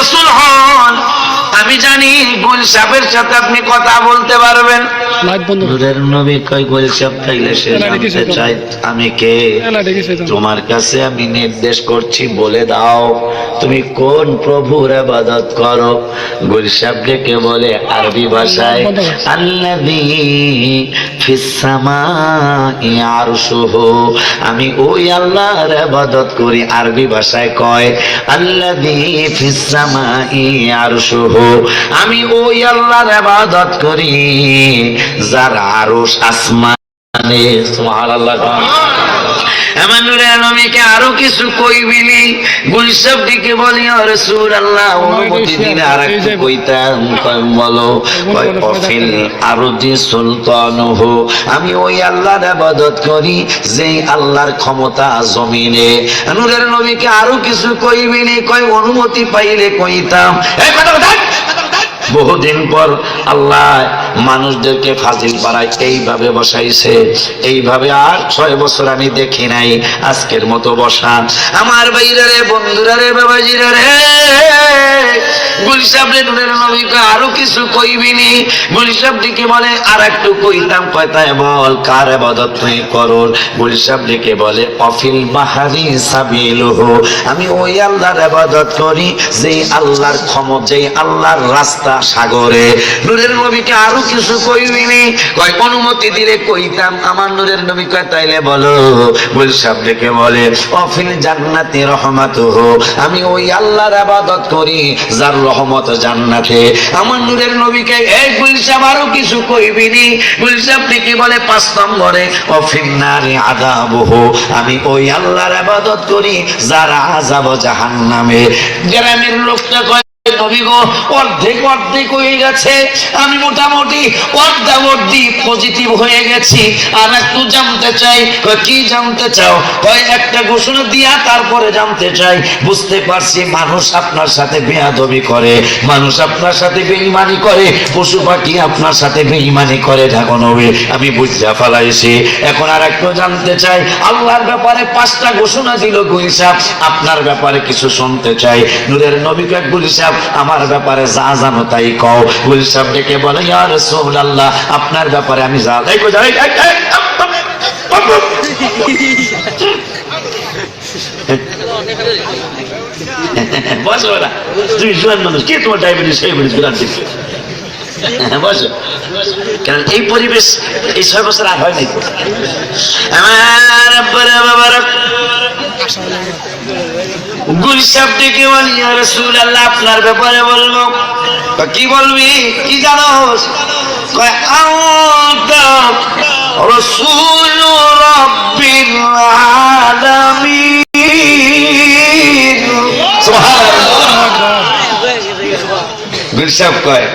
রসুল হন। আমি জানি গুল সাহেবের সাথে আপনি কথা বলতে পারবেন। লাইট নবী কই গুল সাহেব সে জানতে চাই আমি কে? তোমার কাছে আমি নির্দেশ করছি বলে দাও। তুমি কোন প্রভুর আবাদত করো? গুল সাহেব ডেকে বলে আরবি ভাষায় আরশুহু। আমি ওই আল্লাহর ইবাদত করি আরবি ভাষায় কয় আল্লাযী ফিস সামাই আরশুহু। আমি ওই আল্লাহর ইবাদত করি যার আরশ আসমানে সুবহানাল্লাহ আমার নুরের আরও কিছু কইবিনি গুলসব বলি রসুল আল্লাহ অনুমতি দিলে আর একটু কইতাম কয় বলো কয় অফিল আরও যে সুলতান হো আমি ওই আল্লাহর আবাদত করি যেই আল্লাহর ক্ষমতা জমিনে। নুরের নবীকে আরও কিছু কইবিনি কয় অনুমতি পাইলে কইতাম। এই কথা কথা বহুদিন পর আল্লাহ মানুষদেরকে ফাজিল পাড়ায় এইভাবে বসাইছে। এইভাবে আর ছয় বছর আমি দেখি নাই, আজকের মতো বসা। আমার বাইরে রে, বন্ধুরা রে, বাবাজিরা রে আরও কিছু কইবিনি বলে আর একটু কইতাম কয়তায় বল, কার আবাদত তুই করুন? গুলসাব দিকে বলে, অফিল বাহারি সাবিলুহু। আমি ওই আল্লাহর আবাদত করি, যেই আল্লাহর ক্ষমতা, যেই আল্লাহর রাস্তা। সাগরে। নূরের নবীকে আরও কিছু কইবিনি কয়, অনুমতি দিলে কইতাম। আমার নূরের নবী কয়, তাইলে বলো। গুলসাব ডেকে বলে, অফিল জান্নাতি রহমাতুহু। আমি ওই আল্লাহর আবাদত করি, যার রহমত জান্নাতে। আমার নূরের নবীকে, এই গুলসাব আরও কিছু কইবিনি গুলসাব ডেকে বলে, পাঁচ নম্বরে, অফিল নারী আদাবহু আমি ওই আল্লাহর আবাদত করি, যার আযাব জাহান্নামে। গ্রামের লোকটা কয় মানুষ আপনার সাথে বেয়াদবি করে। মানুষ আপনার সাথে করে। পশু পাখি আপনার সাথে বেইমানি করে ঢাকো নবী, আমি বুঝতে ফেলাইছি। এখন আর একটু জানতে চাই, আল্লাহর ব্যাপারে পাঁচটা ঘোষণা দিল গুলিসাব আপনার ব্যাপারে কিছু শুনতে চাই। নূরের গুলিসাব আমার ব্যাপারে যা জানো তাই কও গুলিসাব ডেকে বলে ইয়া রাসূলুল্লাহ আপনার ব্যাপারে আমি যা এই কই যা এই, এই, এই, আপ, আপ, আপ, আপ। বসো না তুমি জোয়ান মানুষ কে কারণ এই পরিবেশ এই ছয় বছর আর হয় আমার গুলসাব ডেকে বলি রসুল আল্লাহ আপনার ব্যাপারে বলব। কি বলবি? কি আউতা রসুল রব্বিল আলামিন। সুবহানাল্লাহ। গুলসাব কয়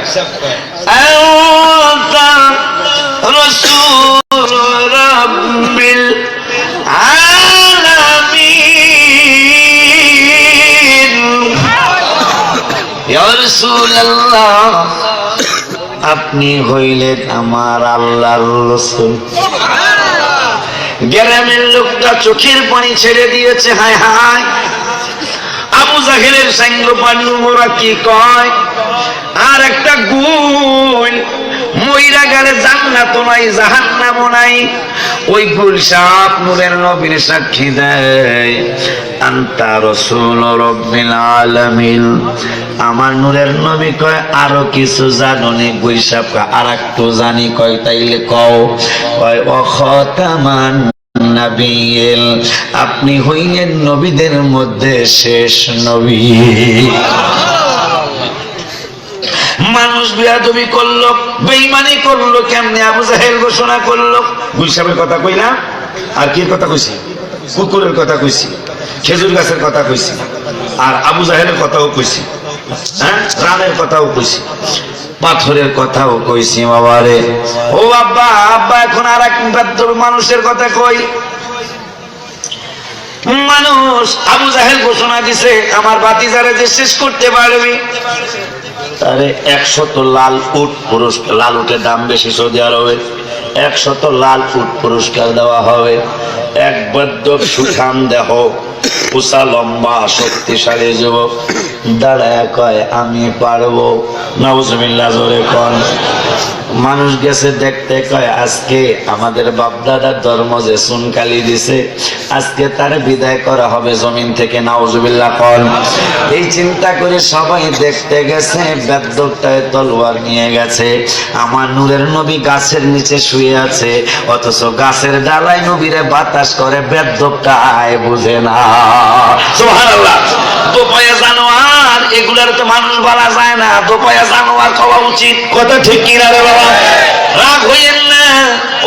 আপনি হইলেন আমার আল্লাহর রসুল। গ্রামের লোকটা চোখের পানি ছেড়ে দিয়েছে, হায় হায় আবু জাহেলের সাঙ্গ পানি মোরা কি কয়? আর একটা গুণ মইরা গেলে জান্নাত নাই জাহান্নাম নাই। ওই গুল সাপ নূরের নবীর সাক্ষী দেয়, আন্তা রসুল রব্বিল আলামিন। আমার নূরের নবী কয়, আরও কিছু জাননি গুল সাপ আর একটু জানি কয়, তাইলে কও। কয় অখতামান নাবিয়েল আপনি হইলেন নবীদের মধ্যে শেষ নবী। মানুষ বিয়াদবি করল, বেইমানি করল, কেমনে আবু জাহেল ঘোষণা করল? গুলসাবের কথা কই না? আর কি কথা কইছি? কুকুরের কথা কইছি, খেজুর গাছের কথা কইছি, আর আবু জাহেলের কথাও কইছি হ্যাঁ? রানের কথাও কইছি, পাথরের কথাও কইছি বাবারে ও আব্বা আব্বা, এখন আর এক মানুষের কথা কই। মানুষ আবু জাহেল ঘোষণা দিছে, আমার বাতিজারে যে শেষ করতে পারবি। তারে একশত লাল উট পুরস্কার, লাল উটের দাম বেশি সৌদি আরবে। একশত লাল উট পুরস্কার দেওয়া হবে। এক বদ্ধ সুঠাম দেহ, উষা লম্বা, শক্তিশালী যুবক। দাঁড়ায় কয়, আমি পারব। নবজমিল্লা জোরে কন। মানুষ গেছে দেখতে, কয়, আজকে আমাদের বাপদাদার ধর্ম যে সুনকালি দিছে, আজকে তার বিদায় করা হবে জমিন থেকে, নাউজুবিল্লাহ কল এই চিন্তা করে সবাই দেখতে গেছে বেদ্যকটায় তলোয়ার নিয়ে গেছে, আমার নূরের নবী গাছের নিচে শুয়ে আছে, অথচ গাছের ডালায় নবীরে বাতাস করে বেদ্যকটা আয় বুঝে না। সুবহানাল্লাহ। দোপায়া জানোয়ার এগুলার তো মানুষ বলা যায় না। দোপায়া জানোয়ার খাওয়া উচিত। কথা ঠিক কিনা রে বাবা? রাগ হইয়েন না।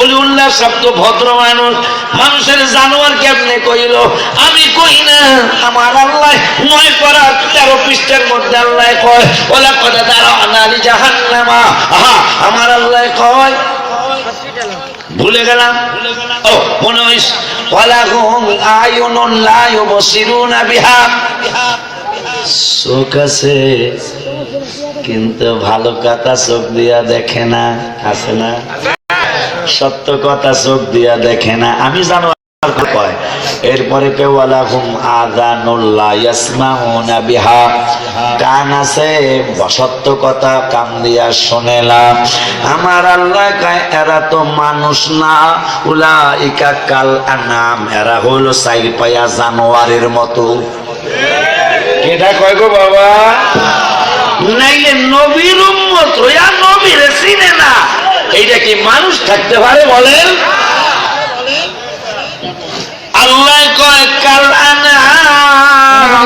অলিউল্লাহ শব্দ ভদ্র মানুষ। মানুষের জানোয়ার কেমনে কইল? আমি কই না। আমার আল্লাহ নয় করা, তেরো পৃষ্ঠের মধ্যে আল্লাহ কয় ওলা কথা আনালি আহা, আমার আল্লাহ কয়। ভুলে গেলাম? ও, মনে হইস ওয়ালাহুম আয়ুনুন লা ইউবসিরুনা বিহা। চোখ আছে, কিন্তু ভালো কথা চোখ দিয়া দেখে না, আছে না? সত্য কথা চোখ দিয়া দেখে না। আমি জানো এরপরে কেওয়ালা হুম আদানুল্লাহ ইয়াসমাউনা বিহা। কান আছে, সত্য কথা কান দিয়া শোনেলা আমার আল্লাহ এরা তো মানুষ না এরা জানোয়ারের মতো। কেটা কয় গো বাবা? নাইলে নবীর উম্মত হইয়া নবীর চিনে না। এইটা কি মানুষ থাকতে পারে বলেন? আল্লাহ কয়।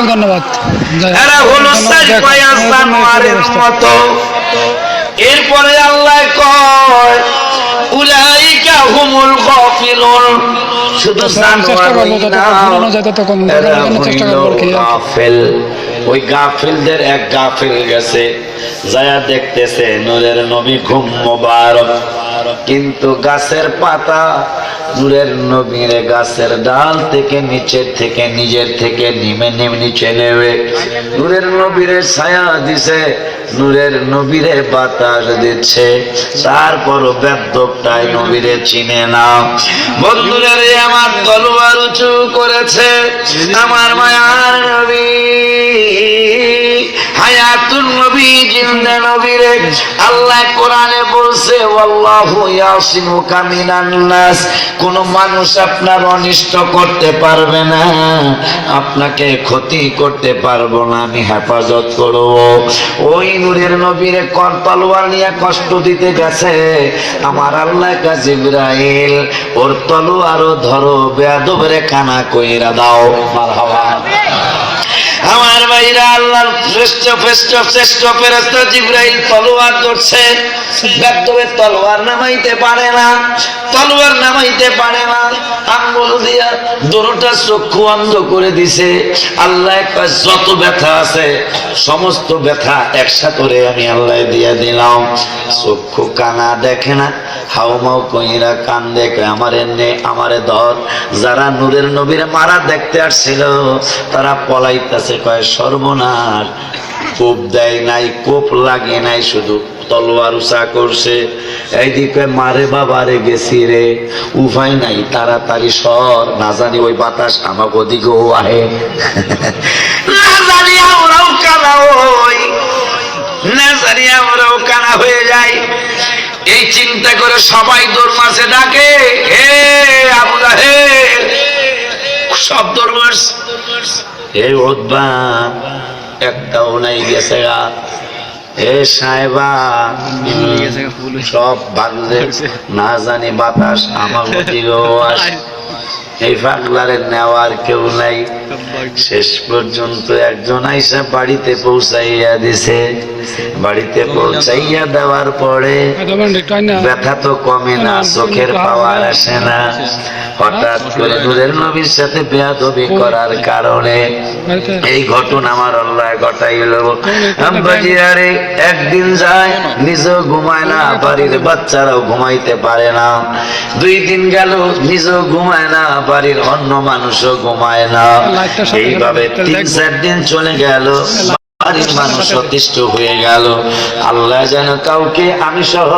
ধন্যবাদ। এরা হলো। মতো। এরপরে আল্লাহ কয় উলাইকা হুমুল গাফিলুন। শুধু তখন চেষ্টা করব চেষ্টা করব কি। গাফেল। ওই গাফিলদের এক গাফিল গেছে যায়া দেখতেছে নূরের নবী ঘুম মোবারক। কিন্তু গাছের পাতা নূরের নবীর গাছের ডাল থেকে নিচের থেকে নিজের থেকে নিমে নেমে নিচে নেবে নূরের নবীরে ছায়া দিছে, নূরের নবীরে বাতাস দিচ্ছে। তারপরও ব্যর্থটাই নবীরে চিনে না। বন্ধুরা রে আমার তলোয়ার উঁচু করেছে, আমার মায়ার নবী। আল্লাহ কোরআনে বলছে কোন মানুষ আপনার অনিষ্ট করতে পারবে না। আপনাকে ক্ষতি করতে পারব না, আমি হেফাজত করব। ওই নূরের নবীরে কন তলোয়ার নিয়ে কষ্ট দিতে গেছে। আমার আল্লাহ কাজিব্রাইল ওর তলোয়ারও ধরো, বেয়াদবরে কানা কইরা দাও। মারহাবা। আমার ভাইরা আল্লাহর শ্রেষ্ঠ শ্রেষ্ঠ শ্রেষ্ঠ ফেরস্তা জিব্রাইল তলোয়ার ধরছে। বেদ্যবের তলোয়ার নামাইতে পারে না, তলোয়ার নামাইতে পারে না। আঙ্গুল দিয়া চক্ষু অন্ধ করে দিছে। আল্লাহ একটা যত ব্যথা আছে, সমস্ত ব্যথা একসাথে আমি আল্লাহ দিয়া দিলাম। চক্ষু কানা দেখে না হাউমাউ কইরা কান দেখে আমারে নে, আমারে ধর। যারা নূরের নবীরে মারা দেখতে আসছিল, তারা পলাইতেছে কয়, সর্বনাশ। কোপ দেয় নাই, কোপ লাগে নাই, শুধু তলোয়ার উষা করছে। এইদিকে মারে বাবারে গেছি রে। উপায় নাই, তাড়াতাড়ি সর। না জানি ওই বাতাস আমাকে ওদিকেও আহে। কানা হয়ে এই চিন্তা করে সবাই দৌড় মাসে ডাকে, হে আবুলা হে। সব দৌড় মাস হে ওদবা একটাও নাই গেছে গা। হে সাহেবা, সব ভাঙলে না জানি বাতাস আমার দিকেও আসে। এই পাগলারে নেওয়ার কেউ নাই। শেষ পর্যন্ত একজন আইসা বাড়িতে পৌঁছাইয়া দিছে। বাড়িতে পৌঁছাইয়া দেওয়ার পরে ব্যথা তো কমে না চোখের পাওয়ার আসে না। হঠাৎ করে নূরের নবীর সাথে বেয়াদবি করার কারণে এই ঘটনা আমার আল্লাহ ঘটাইল। আরে একদিন যায় নিজেও ঘুমায় না বাড়ির বাচ্চারাও ঘুমাইতে পারে না। দুই দিন গেল নিজেও ঘুমায় না বাড়ির অন্য মানুষও ঘুমায় না। এইভাবে তিন চার দিন চলে গেল বাড়ির মানুষ অতিষ্ঠ হয়ে গেল। আল্লাহ যেন কাউকে আমি সহ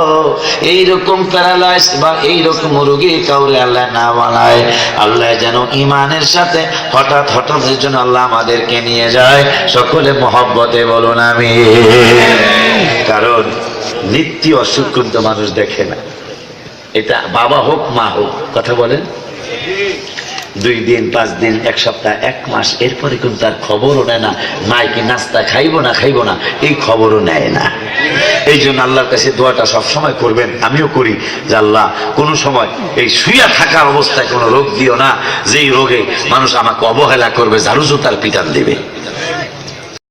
এইরকম প্যারালাইজ বা এইরকম রোগী কাউরে আল্লাহ না বানায়। আল্লাহ যেন ইমানের সাথে হঠাৎ হঠাৎ জন্য আল্লাহ আমাদেরকে নিয়ে যায়। সকলে মহব্বতে বলুন আমি কারণ নিত্য অসুখ কিন্তু মানুষ দেখে না। এটা বাবা হোক মা হোক কথা বলেন। দুই দিন, পাঁচ দিন, এক সপ্তাহ, এক মাস, এরপরে কিন্তু তার খবরও নেয় না। মাইকে নাস্তা খাইবো না খাইবো না, এই খবরও নেয় না। এই জন্য আল্লাহর কাছে দোয়াটা সব সময় করবেন, আমিও করি যে আল্লাহ, কোনো সময় এই শুয়া থাকা অবস্থায় কোনো রোগ দিও না, যেই রোগে মানুষ আমাকে অবহেলা করবে, ঝাড়ু জুতার পিটান দেবে।